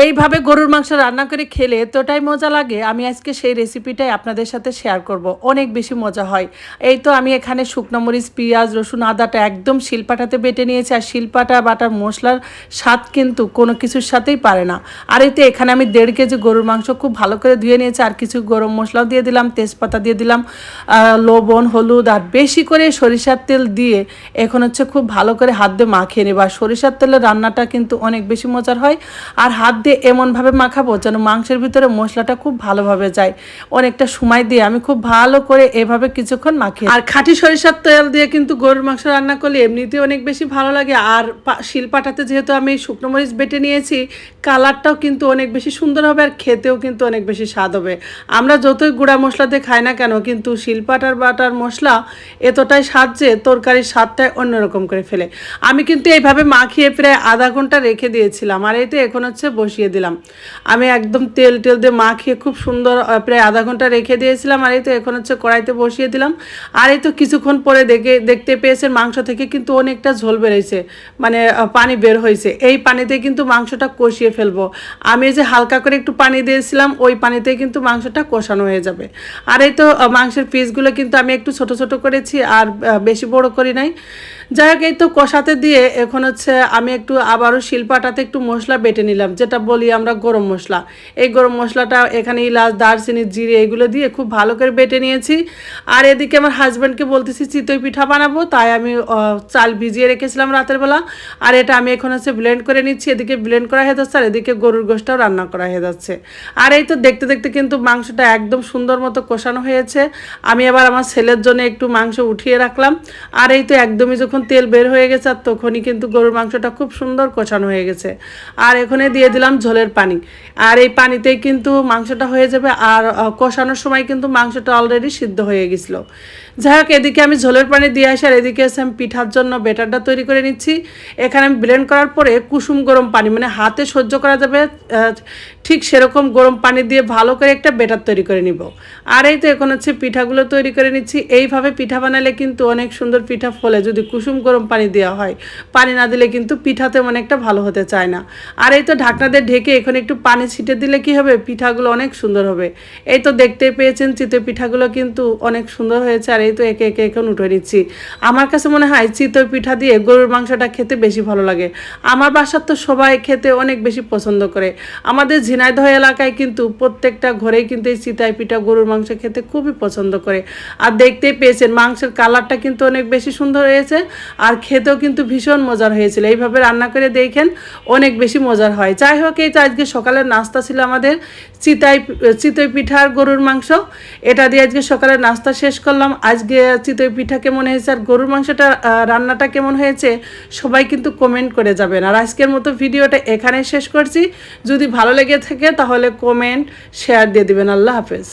এইভাবে গরুর মাংস রান্না করে খেলে এতটাই মজা লাগে। আমি আজকে সেই রেসিপিটাই আপনাদের সাথে শেয়ার করব। অনেক বেশি মজা হয়। এই তো আমি এখানে শুকনো মরিচ, পেঁয়াজ, রসুন, আদাটা একদম শিলপাটাতে বেটে নিয়েছি। আর শিলপাটা, বাটার, মশলার স্বাদ কিন্তু কোনো কিছুর সাথেই পারে না। আর এই তো এখানে আমি দেড় কেজি গরুর মাংস খুব ভালো করে ধুয়ে নিয়েছি। আর কিছু গরম মশলাও দিয়ে দিলাম, তেজপাতা দিয়ে দিলাম লবণ, হলুদ, আর বেশি করে সরিষার তেল দিয়ে এখন হচ্ছে খুব ভালো করে হাত দিয়ে মাখিয়ে নেব। আর সরিষার তেলের রান্নাটা কিন্তু অনেক বেশি মজার হয়। আর হাত দিয়ে এমনভাবে মাখাবো যেন মাংসের ভিতরে মশলাটা খুব ভালোভাবে যায়। অনেকটা সময় দিয়ে আমি খুব ভালো করে এভাবে কিছুক্ষণ মাখি আর খাঁটি সরিষার তেল দিয়ে কিন্তু গরুর মাংস রান্না করলে এমনিতেই অনেক বেশি ভালো লাগে। আর শিলপাটাতে যেহেতু আমি শুকনো মরিচ বেটে নিয়েছি, কালারটাও কিন্তু অনেক বেশি সুন্দর হবে আর খেতেও কিন্তু অনেক বেশি স্বাদ হবে। আমরা যতই গুঁড়া মশলা দিয়ে খাই না কেন, কিন্তু শিলপাটার বাটার মশলা এতটাই স্বাদ যে তরকারির স্বাদটাই অন্যরকম করে ফেলে। আমি কিন্তু এইভাবে মাখিয়ে প্রায় আধা ঘণ্টা রেখে দিয়েছিলাম। আর এই এখন হচ্ছে বসিয়ে দিলাম। আমি একদম তেল টেল দিয়ে মাখিয়ে খুব সুন্দর প্রায় আধা ঘণ্টা রেখে দিয়েছিলাম। আর এই তো এখন হচ্ছে কড়াইতে বসিয়ে দিলাম। আর এই তো কিছুক্ষণ পরে দেখে, দেখতে পেয়েছেন মাংস থেকে কিন্তু অনেকটা ঝোল বেরোয়েছে মানে পানি বের হয়েছে এই পানিতে কিন্তু মাংসটা কষিয়ে ফেলব। আমি যে হালকা করে একটু পানি দিয়েছিলাম, ওই পানিতে কিন্তু মাংসটা কষানো হয়ে যাবে। আর এই তো মাংসের পিসগুলো কিন্তু আমি একটু ছোট ছোট করেছি আর বেশি বড় করি নাই। যাই হোক, এই তো কষাতে দিয়ে এখন হচ্ছে আমি একটু আবারও শিলপাটাতে একটু মশলা বেটে নিলাম, যেটা বলি আমরা গরম মশলা। এই গরম মশলাটা এখানে ইলাচ দারচিনি, জিরে এগুলো দিয়ে খুব ভালো করে বেটে নিয়েছি। আর এদিকে আমার হাজব্যান্ডকে বলতেছি, চিতই পিঠা বানাবো। তাই আমি চাল ভিজিয়ে রেখেছিলাম রাতের বেলা। আর এটা আমি এখন হচ্ছে ব্লেন্ড করে নিচ্ছি। এদিকে ব্লেন্ড করা হয়ে যাচ্ছে, আর এদিকে গরুর গোষ্ঠটাও রান্না করা হয়ে যাচ্ছে। আর এই তো দেখতে দেখতে কিন্তু মাংসটা একদম সুন্দর মতো কষানো হয়েছে। আমি আবার আমার ছেলের জন্য একটু মাংস উঠিয়ে রাখলাম। আর এই তো একদমই যখন তেল বের হয়ে গেছে, আর তখনই কিন্তু গরুর মাংসটা খুব সুন্দর কষানো হয়ে গেছে। আর এখানে দিয়ে দিলাম ঝোলের পানি। আর এই পানিতেই কিন্তু মাংসটা হয়ে যাবে আর কষানোর সময় কিন্তু মাংসটা অলরেডি সিদ্ধ হয়ে গেছিল। যাই হোক, এদিকে আমি ঝোলের পানি দিয়ে আসি আর এদিকে এসে আমি পিঠার জন্য বেটারটা তৈরি করে নিচ্ছি। এখানে আমি ব্লেন্ড করার পরে কুসুম গরম পানি মানে হাতে সহ্য করা যাবে ঠিক সেরকম গরম পানি দিয়ে ভালো করে একটা বেটার তৈরি করে নিব। আর এই তো এখন হচ্ছে পিঠাগুলো তৈরি করে নিচ্ছি। এইভাবে পিঠা বানালে কিন্তু অনেক সুন্দর পিঠা ফলে যদি কুসুম গরম পানি দেওয়া হয়, পানি না দিলে কিন্তু পিঠা তেমন একটা ভালো হতে চায় না। আর এই তো ঢাকনাতে ঢেকে এখন একটু পানি ছিটে দিলে কি হবে? পিঠাগুলো অনেক সুন্দর হবে। এই তো দেখতে পেয়েছেন চিতই পিঠাগুলো কিন্তু অনেক সুন্দর হয়েছে আর এই তো একে একে এখন উঠে নিচ্ছি। আমার কাছে মনে হয় চিতই পিঠা দিয়ে গরুর মাংসটা খেতে বেশি ভালো লাগে। আমার বাসার তো সবাই খেতে অনেক বেশি পছন্দ করে। আমাদের ঝিনাইদহ এলাকায় কিন্তু প্রত্যেকটা ঘরেই কিন্তু এই চিতাই পিঠা গরুর মাংস খেতে খুবই পছন্দ করে। আর দেখতেই পেয়েছেন মাংসের কালারটা কিন্তু অনেক বেশি সুন্দর হয়েছে আর খেতেও কিন্তু ভীষণ মজার হয়েছিল। এইভাবে রান্না করে দেখেন অনেক বেশি মজার হয়। যাই হোক, এই তো আজকে সকালের নাস্তা ছিল আমাদের চিতাই, চিতই পিঠার গরুর মাংস। এটা দিয়ে আজকে সকালের নাস্তা শেষ করলাম। আজকে চিতই পিঠা কেমন হয়েছে আর গরুর মাংসটা রান্নাটা কেমন হয়েছে, সবাই কিন্তু কমেন্ট করে যাবেন। আর আজকের মতো ভিডিওটা এখানে শেষ করছি। যদি ভালো লেগে থাকে তাহলে কমেন্ট শেয়ার দিয়ে দিবেন। আল্লাহ হাফেজ।